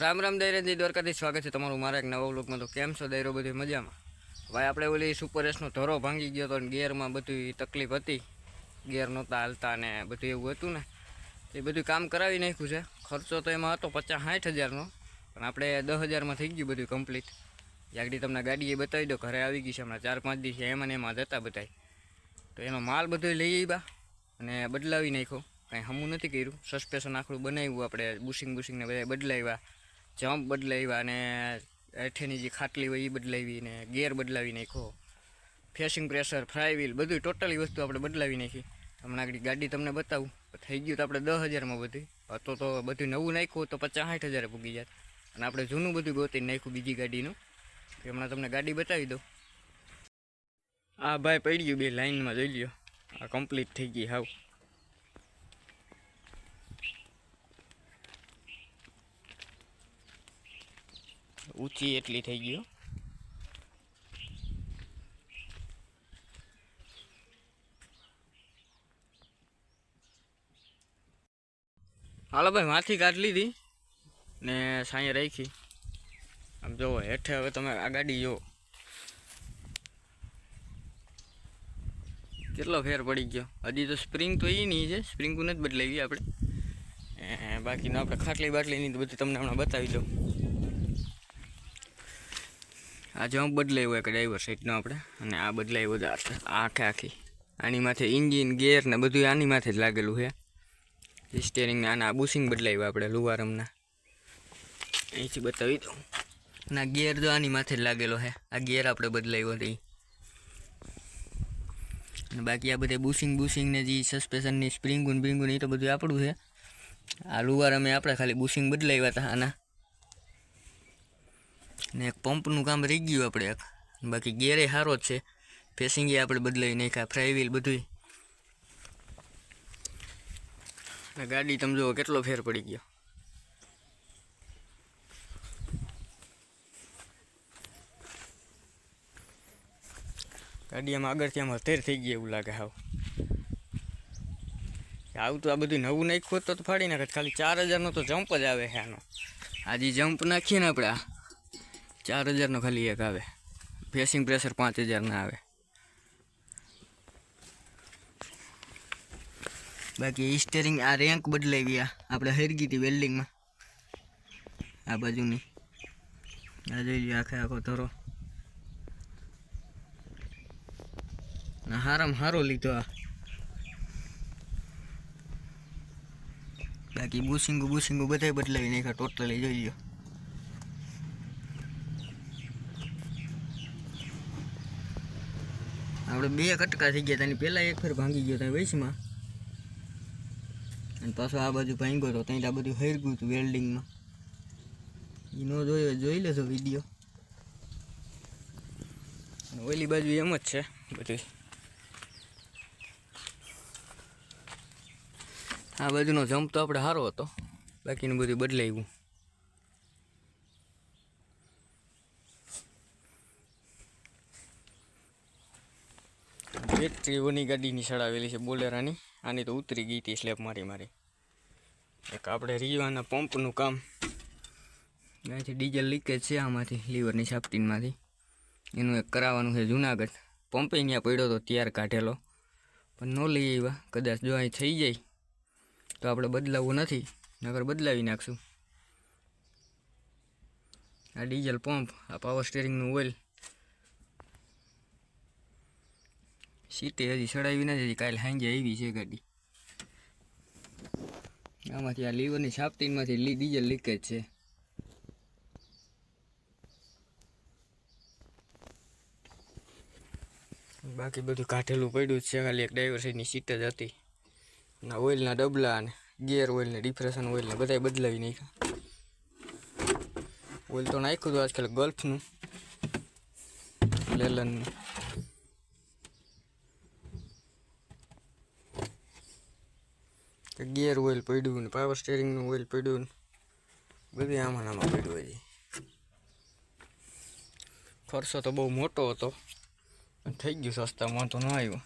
રામ રામ દૈરેજી દ્વારકાથી સ્વાગત છે તમારું મારા એક નવા વ્લોગમાં. તો કેમ છો દૈરો બધી મજામાં? ભાઈ, આપણે ઓલી સુપર એસનો ધરો ભાંગી ગયો હતો ને ગિયરમાં બધી તકલીફ હતી. ગિયર નહોતા હાલતા ને બધું એવું હતું ને. એ બધું કામ કરાવી નાખ્યું છે. ખર્ચો તો એમાં હતો પચાસ સાઠ હજારનો. પણ આપણે દસ હજારમાં થઈ ગયું બધું કમ્પ્લીટ આગળ તમને ગાડી એ બતાવી દો ઘરે આવી ગઈ છે હમણાં ચાર પાંચ દિવસ. એમાં ને એમાં જતા બધાય. તો એનો માલ બધો લઈ આવ્યા અને બદલાવી નાખ્યો. કાંઈ હમું નથી કર્યું. સસ્પેન્શન આખું બનાવ્યું. આપણે બુશિંગ બુશિંગને બધા બદલાવ્યા. જમ્પ બદલાવ્યા અને હેઠેની જે ખાટલી હોય એ બદલાવી ને ગેર બદલાવી નાખ્યો. ફેસિંગ પ્રેશર ફ્રાય વ્હીલ બધું ટોટલી વસ્તુ આપણે બદલાવી નાખી. હમણાં આગળ ગાડી તમને બતાવું. થઈ ગયું તો આપણે દસ હજારમાં બધું તો તો બધું નવું નાખ્યું, તો પચાસ સાઠ હજારે પૂગી જાય અને આપણે જૂનું બધું ગોતી નાખ્યું બીજી ગાડીનું. હમણાં તમને ગાડી બતાવી દઉં. આ ભાઈ પડી ગયું બે લાઈનમાં, જોઈ લ્યો. આ કમ્પ્લીટ થઈ ગઈ હાવ. ઊંચી એટલી થઈ ગયો હાલો ભાઈ, માથી કાઢ લીધી ને સાંજે રાખી. આમ જોવો, હેઠે હવે તમે આ ગાડી જો. કેટલો ફેર પડી ગયો. હજી તો સ્પ્રિંગ તો એ નહીં છે સ્પ્રિંગ નથી બદલાવી આપણે. બાકીનું આપણે ખાટલી બાટલીની તો બધું તમને હમણાં બતાવી દઉં. આ હું બદલાવ્યો એક ડ્રાઈવર સાઈડનો આપણે, અને આ બદલાવ્યો છે આખે, આખી આની માથે ઇન્જિન ગેર ને બધું આની માથે જ લાગેલું છે. સ્ટેરિંગને આના બુશિંગ બદલાવ્યું આપણે લુવારમના. અહીંથી બતાવી દઉં. ના ગેર તો આની માથે જ લાગેલો છે. આ ગેર આપણે બદલાવ્યો હતી અને બાકી આ બધે બુશિંગ બુશિંગ ને જે સસ્પેશનની સ્પ્રિંગુન બ્રિંગુન એ તો બધું આપણું છે. આ લુવાર અમે આપણે ખાલી બુશિંગ બદલાવ્યા હતા આના. ને એક પંપનું કામ રહી ગયું આપણે એક. બાકી ગેરે સારો જ છે. ફેસિંગે આપણે બદલાવી નાખ્યા ફ્રાય વ્હીલ બધું ગાડી તમે જુઓ કેટલો ફેર પડી ગયો. ગાડી આમાં આગળથી આમ હથેર થઈ ગઈ એવું લાગે હાવ. આવું તો આ બધું નવું નાખ્યું તો ફાડી નાખે ખાલી ચાર હજારનો તો જમ્પ જ આવે છે આનો. આજે જમ્પ નાખીએ ને આપણે આ. ચાર હજારનો ખાલી એક આવે. ફેસિંગ પ્રેશર પાંચ હજારના આવે. બાકી સ્ટેરિંગ આ રેન્ક બદલાવી ગયા. આપણે હરગી હતી વેલ્ડિંગમાં આ બાજુની. આ જોઈ લ્યો આખે આખો ધરો. હારામાં હારો લીધો આ. બાકી બુશિંગુ બુશિંગુ બધાય બદલાવી નાખ્યા ટોટલી જોઈ લ્યો. આપણે બે કટકા થઈ ગયા હતા પહેલાં એક ફેર ભાંગી ગયો ત્યાં વૈશમાં. અને પાછો આ બાજુ ભાંગ્યો હતો ત્યાં આ બધું હરગ્યું હતું વેલ્ડિંગમાં એ નો જોયો, જોઈ લેજો વીડિયો ઓલી બાજુ એમ જ છે બધું આ બાજુનો જમ્પ તો આપણે સારો હતો. બાકીનું બધું બદલાવ્યું બેટરી ઓની ગાડીની સડાવેલી છે બોલેરાની. આની તો ઉતરી ગઈ હતી સ્લેબ મારી મારી. એક આપણે રીવાના પંપનું કામ. અહીંથી ડીઝલ લીકેજ છે આમાંથી, લીવરની સાપટીનમાંથી એનું એક કરાવવાનું છે જુનાગઢ. પંપે ત્યાં પડ્યો તો ત્યાર કાઢેલો. પણ ન લઈ આવ્યા. કદાચ જો અહીં થઈ જાય, તો આપણે બદલાવવું નથી. નગર બદલાવી નાખશું. આ ડીઝલ પંપ, આ પાવર સ્ટેરિંગનું ઓઇલ સીટે હજી ચડાવી નથી કાલે સાંજે આવી છે ગાડી. આમાંથી આ લીવરની છાપતીમાંથી લી, ડીઝલ લીકેજ છે. બાકી બધું કાઢેલું પડ્યું જ છે, ખાલી એક ડ્રાઈવર સાઈડની સીટ જ હતી. ના ઓઇલના ડબલા અને ગિયર ઓઇલને ડિફ્રેશન ઓઇલને બધાય બદલાવી નાખ્યા. ઓઇલ તો નાખ્યું હતું આજકાલ ગલ્ફનું, લેલનનું. ગિયર ઓઇલ પડ્યું ને પાવર સ્ટેરિંગનું ઓઇલ પડ્યું ને, બધું આમાં આમાં પડ્યું હજી. ખર્ચો તો બહુ મોટો હતો થઈ ગયું સસ્તા વાંધો ન આવ્યો.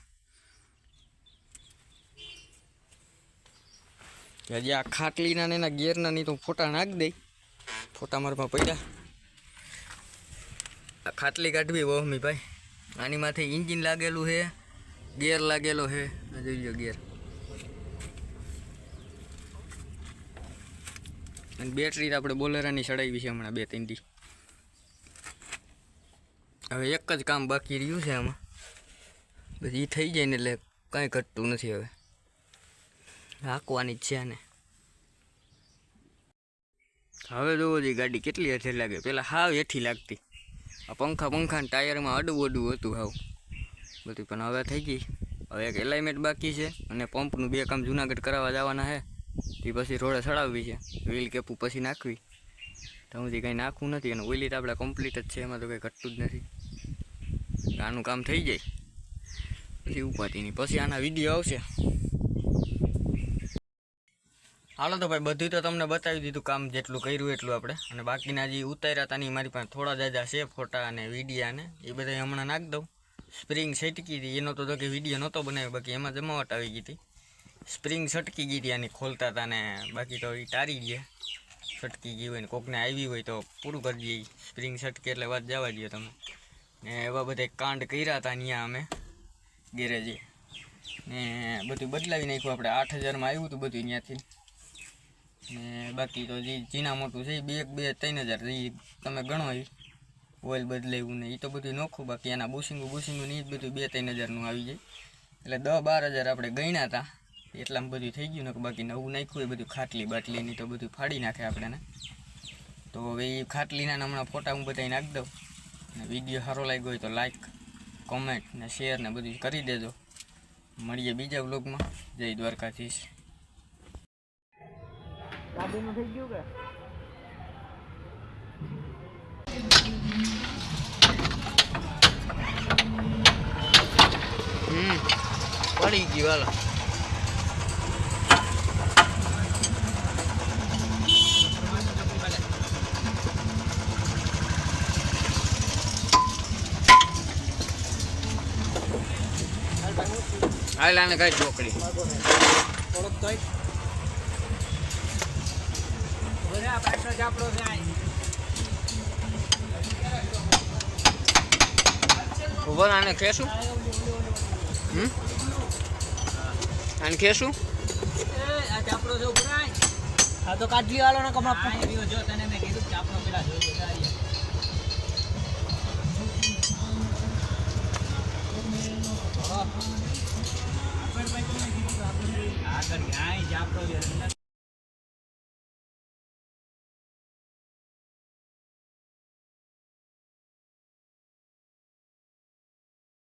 કે હજી આ ખાટલીના ને એના ગેરના ની તો ફોટા નાખી દઈ. ફોટા મારમાં પડ્યા. આ ખાટલી કાઢવી વહમી ભાઈ. આની માથે ઇન્જિન લાગેલું છે ગેર લાગેલો છે. આ જોઈ ગેર અને બેટરી આપણે બોલેરાની ચડાવી છે હમણાં બે, ત્રણ દી. હવે એક જ કામ બાકી રહ્યું છે આમાં. બસ એ થઈ જાય ને એટલે કાંઈ ઘટતું નથી હવે. હાંકવાની જ છે ને હવે જોવો જોઈએ ગાડી કેટલી હેઠે લાગે. પહેલાં હાવ હેઠી લાગતી. આ પંખા પંખા ને ટાયરમાં અડવું અડવું હતું હાવ. બધું પણ હવે થઈ ગઈ. હવે એક એલાઇમેન્ટ બાકી છે અને પંપનું બે કામ જુનાગઢ કરાવવા જવાના છે. તે પછી રોડે ચડાવવી છે. વ્હીલ કેપું પછી નાખવી. તો સુધી કંઈ નાખવું નથી અને ઓઇલી તો આપણે કમ્પ્લીટ જ છે. એમાં તો કંઈ ઘટતું જ નથી. આનું કામ થઈ જાય. પછી ઉપાધિની પછી આના વીડિયો આવશે. હાલો તો ભાઈ બધું તો તમને બતાવી દીધું કામ જેટલું કર્યું એટલું આપણે. અને બાકીના જે ઉતાર્યા હતા મારી પાસે થોડા જાજા છે, ફોટા અને વિડીયા ને. એ બધા હમણાં નાખી દઉં. સ્પ્રિંગ છટકી હતી. એનો તો કે વીડિયો નહોતો બનાવ્યો, બાકી એમાં જમાવટ આવી ગઈ હતી. સ્પ્રિંગ છટકી ગઈ હતી આની ખોલતા હતા ને બાકી તો એ તારી ગયા. છટકી ગઈ હોય ને કોકને આવી હોય તો પૂરું કરી દઈએ. સ્પ્રિંગ છટકી એટલે વાત જવા દો તમે. ને એવા બધા કાંડ કર્યા હતા અહીંયા અમે ગેરેજે. ને બધું બદલાવી નાખ્યું આપણે. આઠ હજારમાં આવ્યું હતું બધું ત્યાંથી ને બાકી તો જે ચીના મોટું છે એ બે બે ત્રણ હજાર એ તમે ગણો એ ઓઇલ બદલાવ્યું ને એ તો બધું નોખું. બાકી એના બુશિંગું બુશિંગું ને એ જ બધું બે ત્રણ હજારનું આવી જાય. એટલે દસ બાર હજાર આપણે ગણ્યા હતા એટલામાં બધું થઈ ગયું ને કે બાકી નવું નાખ્યું એ બધું ખાટલી બાટલીની તો બધું ફાડી નાખે આપણે ને. તો હવે એ ખાટલીના હમણાં ફોટા હું બધાય નાખી દઉં. અને વીડિયો સારો લાગ્યો હોય તો લાઈક કોમેન્ટ ને શેર ને બધું કરી દેજો. મળીએ બીજા વ્લોગમાં. જય દ્વારકાધીશ. થઈ ગયું કે? પડી ગયું હાલો. હાલ આને કઈ જાય ઉભર આને ખેશું હમ? આને ખેશું ચાપડો છે ઉભરાય આ તો કાઢલી વાળો ને કમા જો તને મેં કીધું ચાપડો પેલા જો આગળ ક્યાંય ચાપડો